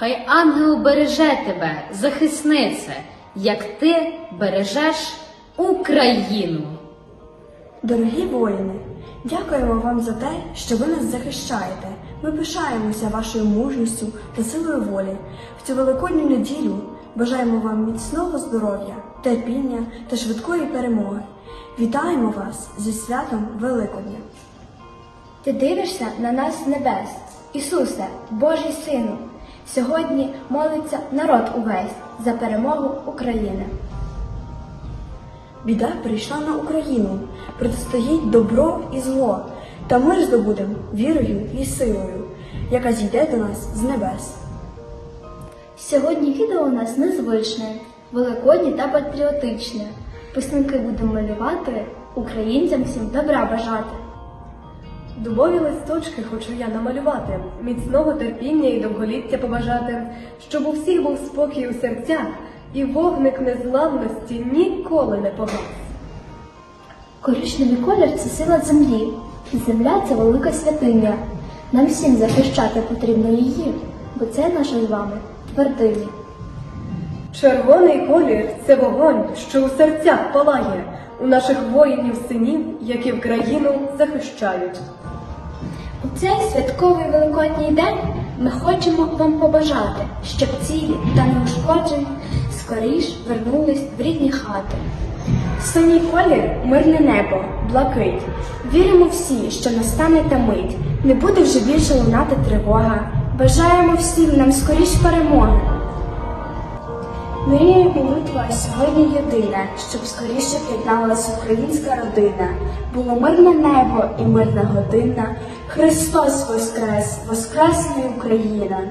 Хай ангел береже тебе, захиснице, як ти бережеш Україну. Дорогі воїни, дякуємо вам за те, що ви нас захищаєте. Ми пишаємося вашою мужністю та силою волі. В цю великодню неділю бажаємо вам міцного здоров'я, терпіння та швидкої перемоги. Вітаємо вас зі святом Великодня! Ти дивишся на нас з небес, Ісусе, Божий Сину. Сьогодні молиться народ увесь за перемогу України. Біда прийшла на Україну, протистоїть добро і зло, та ми здобудем вірою і силою, яка зійде до нас з небес. Сьогодні відео у нас незвичне, великоднє та патріотичне. Писанки будемо малювати, українцям всім добра бажати. Дубові листочки хочу я намалювати, міцного терпіння і довголіття побажати, щоб у всіх був спокій у серцях, і вогник незламності ніколи не погас. Коричневий колір це сила землі. Земля це велика святиня. Нам всім захищати потрібно її, бо це наша з вами твердиня. Червоний колір це вогонь, що у серцях палає, у наших воїнів синів, які в країну захищають. У цей святковий великодній день ми хочемо вам побажати, щоб цілі та неушкоджені скоріш вернулись в рідні хати. Синій колір мирне небо, блакить. Віримо всі, що настане та мить. Не буде вже більше лунати тривога. Бажаємо всім нам скоріш перемоги. Мрія і молитва сьогодні єдина, щоб скоріше єдналася українська родина. Було мирне небо і мирна година. Христос воскрес, воскресне Україна.